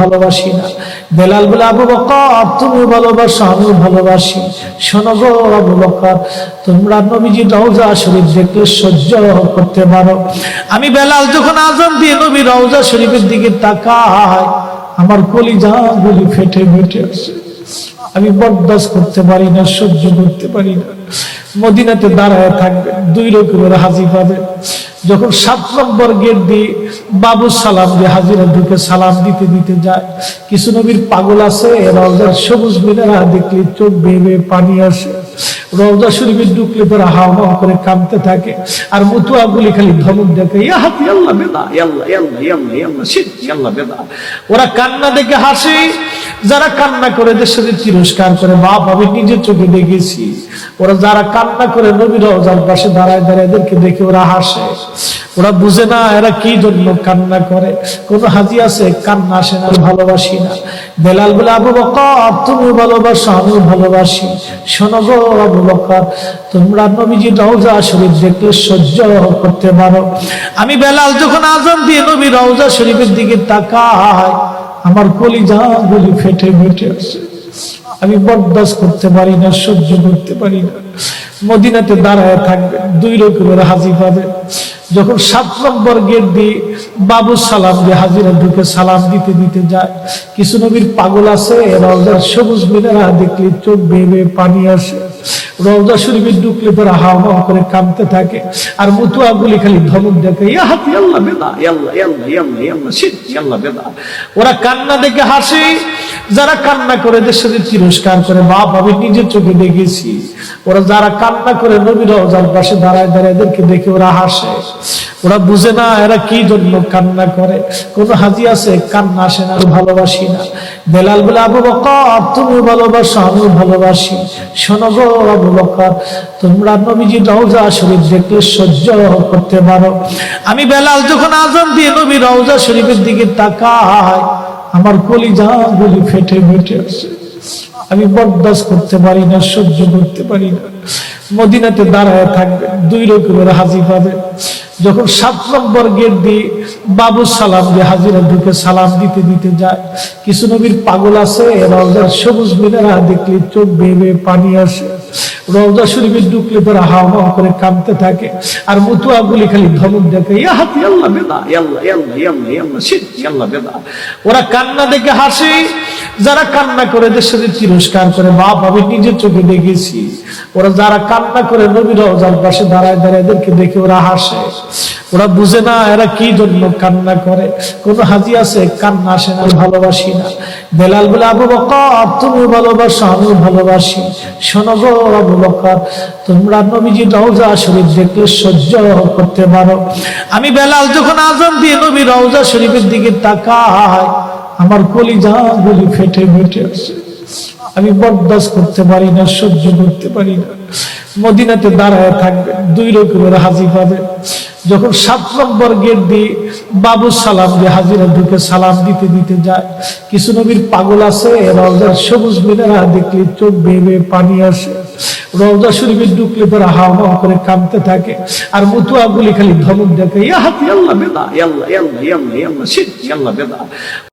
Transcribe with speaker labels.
Speaker 1: ভালোবাসি না। বেলাল বলে আবু বকর তুমি ভালোবাসো আমি ভালোবাসি। শোনো গো, আবু বকর, তোমরা নবীজি রওজা শরীফ দেখলে সহ্য করতে পারো। আমি বেলাল যখন আজান দিয়ে নবী রওজা শরীফের দিকে তাকাই আমার কলিজা গুলি ফেটে ফেটে আসে। আমি বরদাস্ত করতে পারি না, সহ্য করতে পারি না। মদিনাতে দাঁড়ায় থাকবে, দুই রকমের হাজি পাবে যখন সাত নম্বর গেট দিয়ে বাবু সালাম দিয়ে হাজিরা ঢুকে সালাম দিতে দিতে যায়। কিছু নবীর পাগল আছে রওজার সবুজ মিনারা দেখলে চোখ বেয়ে পানি আসে। রওজা শরীফে ঢুকলে পরে হাও হাও করে কাঁদতে থাকে। আর মুতুয়া গুলি খালি ধমক দেখে ইয়া হাতি, আল্লাহ বেদা ইয়াল্লাহ ইয়াল্লাহ ইয়াল্লাহ শিট ইয়াল্লাহ বেদা। ওরা কান্না দেখে হাসে। যারা কান্না করে দেশের তিরস্কার করে, বাপ, আমি নিজের চোখে দেখেছি। ওরা যারা কান্না করে নবীর রওজার পাশে দাঁড়ায় দাঁড়ায় এদেরকে দেখে ওরা হাসে। ওরা বুঝে না এরা কি জন্য কান্না করে। কোন হাজি আছে, কান্না আসে না ভালোবাসি না। বেলাল বলে, আবু বকর তুমি ভালোবাসো আমি ভালোবাসি। শোনো গো আবু বকর, তোমরা নবীজি রওজা শরীফ দেখলে সহ্য করতে পারো। আমি বেলাল যখন আজান দিয়ে নবী রওজা শরীফের দিকে তাকাই আমার কলিজা গুলি ফেটে ফেটে আসে আমি বরদাস্ত করতে পারি না, সহ্য করতে পারি না। মদিনাতে দাঁড়ায় থাকবে, দুই রকমের হাজি পাবে। যখন সাত নম্বর গেট দিয়ে বাবু সালাম দিয়ে হাজিরা ঢুকে সালাম দিতে দিতে যায়। কিছু নবীর পাগল আছে রওজার সবুজ মিনারা দেখলে চোখ বেয়ে পানি আসে। রওজা শরীফে ঢুকলে পরে হাও হাও করে কাঁদতে থাকে। আর মুতুয়া গুলি খালি ধমক দেখে ইয়া হাতি, আল্লাহ বেদা ইয়াল্লাহ ইয়াল্লাহ ইয়াল্লাহ ইয়াল্লাহ শিট ইয়াল্লাহ বেদা? ওরা কান্না দেখে হাসে। যারা কান্না করে দেশের তিরস্কার করে, বাপ, আমি নিজের চোখে দেখেছি। ওরা যারা কান্না করে নবীর রওজার পাশে দাঁড়ায় দাঁড়ায় এদেরকে দেখে ওরা হাসে। ওরা বুঝে না এরা কি জন্য কান্না করে। কোন হাজি আছে, কান্না আসে না ভালোবাসি না। বেলাল বলে, আবু বকর, তুমি ভালোবাসো, আমি ভালোবাসি। শোনো গো আবু বকর, তোমরা নবীজি রওজা শরীফ দেখলে সহ্য করতে পারো। আমি বেলাল যখন আজান দিয়ে নবী রওজা শরীফের দিকে তাকাই আমার কলিজা গুলি ফেটে ফেটে আসে আমি বরদাস্ত করতে পারি না, সহ্য করতে পারি না। মদিনাতে দাঁড়ায় থাকবে, দুই রকমের হাজি পাবে যখন সাত নম্বর গেট দিয়ে বাবু সালাম দিয়ে হাজিরা ঢুকে সালাম দিতে দিতে যায়, কিছু নবীর পাগল আছে রওজার সবুজ মিনারা দেখলে চোখ বেয়ে পানি আসে। রওজা শরীফে ঢুকলে পরে হাও হাও করে কাঁদতে থাকে। আর মুতুয়া গুলি খালি ধমক দেখে ওরা কান্না দেখে হাসে। যারা কান্না করে দেশের তিরস্কার করে, বাপ, আমি নিজের চোখে দেখেছি। ওরা যারা কান্না করে নবীর রওজার পাশে দাঁড়ায় দাঁড়ায় এদেরকে দেখে ওরা হাসে। ওরা বুঝে না এরা কি জন্য কান্না করে। কোন হাজি আছে, কান্না আসে না ভালোবাসি না। বেলাল বলে, আবু বকর তুমি ভালোবাসো আমি ভালোবাসি। শোনো গো, আবু বকর তোমরা নবীজি রওজা শরীফ দেখলে সহ্য করতে পারো। আমি বেলাল যখন আজান দিয়ে নবী রওজা শরীফের দিকে তাকাই আমার কলিজা গুলি ফেটে ফেটে আসে। আমি বরদাস্ত করতে পারি না, সহ্য করতে পারি না। মদিনাতে দাঁড়ায় থাকবে, দুই রকমের হাজি পাবে। যখন সাত নম্বর গেট দিয়ে বাবু সালাম দিয়ে হাজিরা ঢুকে সালাম দিতে দিতে যায়, কিছু নবীর পাগল আছে, রওজার সবুজ মিনারা, দেখলে চোখ বেয়ে পানি আসে। রওজা শরীফে ঢুকলে পরে হাওয়া হাও করে কাঁপতে থাকে। আর মুতুয়া গুলি খালি ধমক দেখে ইয়া হাতি, আল্লাহ বেদা ইয়াল্লাহ বেদা।